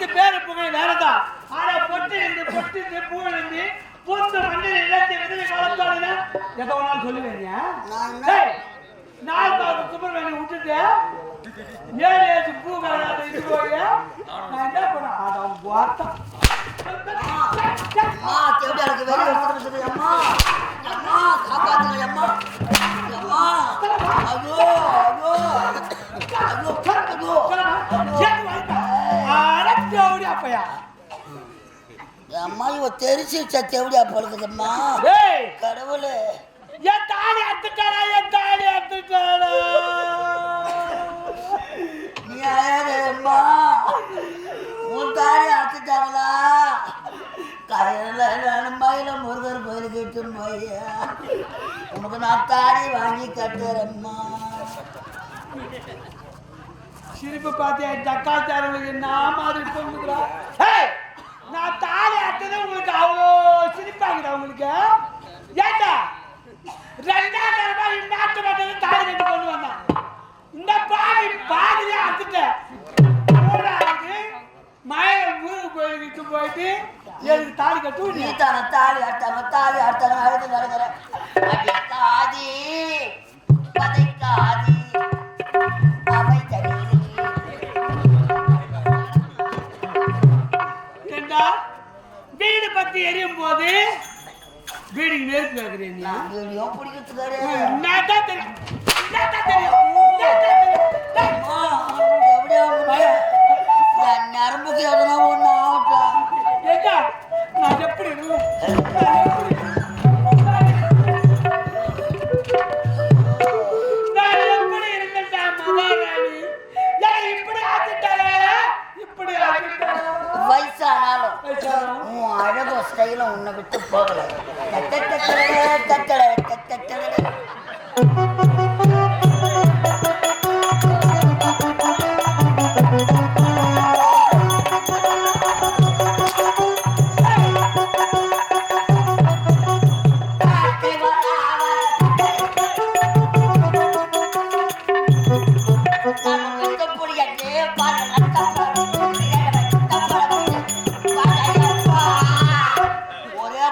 அதுக்கு பேரு புகழ் வேறதான் ஆனா பொட்டு இருந்து பொட்டு இருந்து பூ இருந்து பூந்து மண்ணில் இழந்து விதவை காலத்தோடு எதை வேணாலும் சொல்லுவேங்க நாலு பாக்கு சுப்பிரமணியம் விட்டுட்டு ஏழு ஏழு பூ கலராத இது போய் நான் என்ன பண்ண? அதான் வார்த்தா. வெளியே அம்மா? அம்மா இவ தெரிச்சிருச்சா தேவடியா பழுக்குதம்மா டேய்! கடவுளே. என் தாலி அத்துட்டாரா என் தாலி அத்துட்டாரா நீ அழகம்மா உன் தாலி அத்துட்டாங்களா மயில முருகர் கோயிலுக்கு இட்டு போய்யா உனக்கு நான் தாலி வாங்கி கட்டுறேம்மா. சிரிப்பு பார்த்தியா இந்த அக்கா தேரவங்களுக்கு மாதிரி நான் தாலி உங்களுக்கு அவ்வளோ சிரிப்பாங்க உங்களுக்கு? ஏண்டா? ரெண்டாம் தரமா இந்நாட்டு மட்டும் தாலி கட்டி கொண்டு வந்தான். இந்த பாவி பாதிலே அத்துட்டேன் மூணாவது ஊருக்கு கோயிலுக்கு போயிட்டு எனக்கு தாலி கட்டு நீ தானே தாலி அட்டாம தாலி அட்டாம அழுது நடக்க வீடு பத்தி எரியும் போது வீடுக்கு நெருப்பு வைக்கிறீங்க நான் வீடியோ பிடிக்கிறதுக்காரு என்னதான் தெரியும் என்னதான் தெரியும் நரம்புக்கு எதனா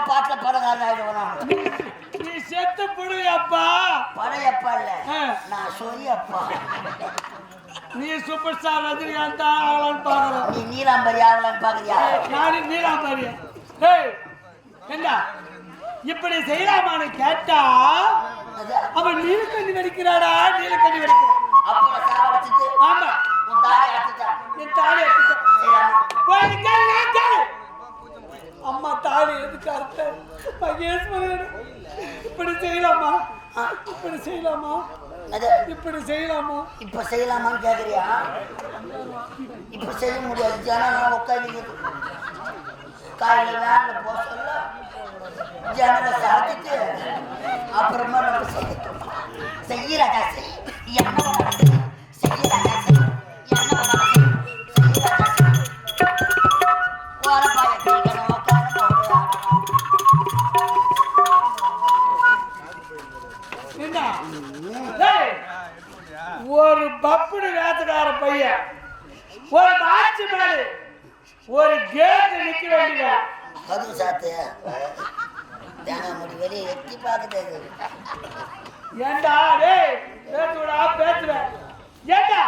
பாட்டுல படகாரன் ஆயிடுவான் நீ செத்து புடுவியப்பா. படையப்பா இல்ல. நான் சொரியப்பா. நீ சூப்பர் ஸ்டார் ரஜினிகாந்த் ஆகலான்னு பாக்குறேன் நீ நீலாம்பரி ஆகலான்னு பாக்குறியா நானு நீலாம்பரி. ஏய் என்ன இப்படி செய்யலாமான்னு கேட்டா அவன் நீலக்கண்ணி வெடிக்கிறாடா நீலக்கண்ணி வெடிக்கிறான். ஆமா. உன் என் தாலி கேளு. அம்மா தாலி எதுக்கு அறுத்த மகேஸ்வரன் இப்படி செய்யலாமா? இப்படி செய்யலாமா? இப்படி செய்யலாமா? இப்ப செய்யலாமான்னு கேக்குறியா? இப்ப செய்ய முடியாது. ஜனம் உட்காந்து காலையில வேன்ல போக சொல்ல ஜனலை சாத்திட்டு அப்புறமா நம்ம செய்யட்டும். செய்யறாடா செய் ஒரு கேட் நிக்க வேண்டியதா கதவு சாத்து. தேங்காய் முடி வெளியே எட்டி பார்க்குது ஏண்டா? டேய் பேசுடா பேசுவேன் ஏண்டா?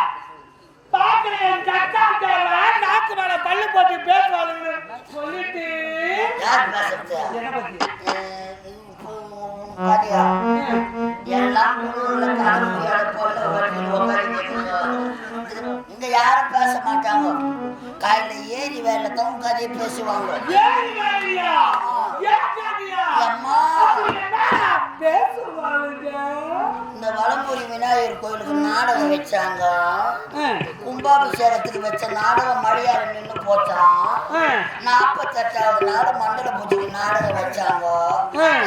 பாக்குற என் கட்டாக்காரா நாக்கு மேல பல்லு போட்டு பேசுவாளுன்னு சொல்லிட்டு. யார் பேசுறது என்ன பத்தி? பாத்தியா? எல்லாம் ஊருல போல இங்க யாரும் பேச மாட்டாங்க. காலையில ஏறி வேலை தான் கதையை பேசுவாங்க இந்த வலம்புரி விநாயகர் கோயிலுக்கு நாடகம் வச்சாங்க. கும்பாபிஷேகத்துக்கு வச்ச நாடகம் மழையால நின்று போச்சான். நாற்பத்தெட்டாவது நாள் மண்டல பூஜைக்கு நாடகம் வச்சாங்க.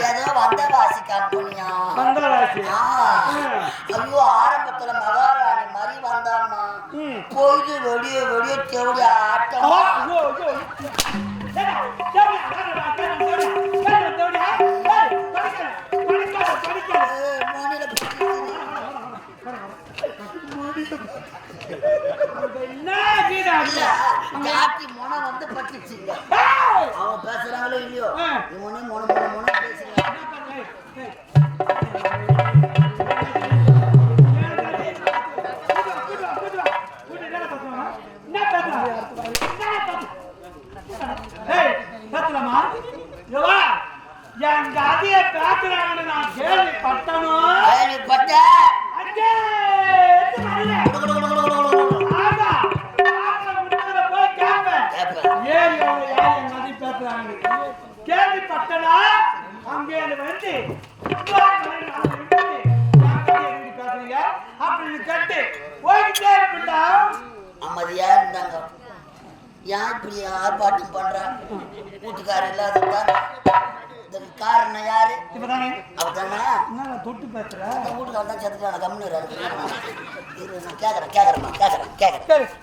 ஏதோ வந்தவாசி கம்பெனியா. ஐயோ ஆரம்பத்துல வந்தாம்மா ம். பொழுது வெடிய வெடிய தேவடி ஆ, ஆட்டம் ஐயோ, ஐயோ. ஏடா, தேவடியா, கேட்டு. இருப்பிட்டா அமைதியா இருந்தாங்க. ஏன் இப்படி ஆர்ப்பாட்டம் பண்றான் வீட்டுக்காரர் இல்லாததான் இதுக்கு காரணம் யாரு? இப்பதானே அவ தானே என்ன தொட்டு பேசுற? வீட்டுக்காரர் தான் செத்துட்டான கம்முன்னு இரு, அதுக்கு இரு, நான்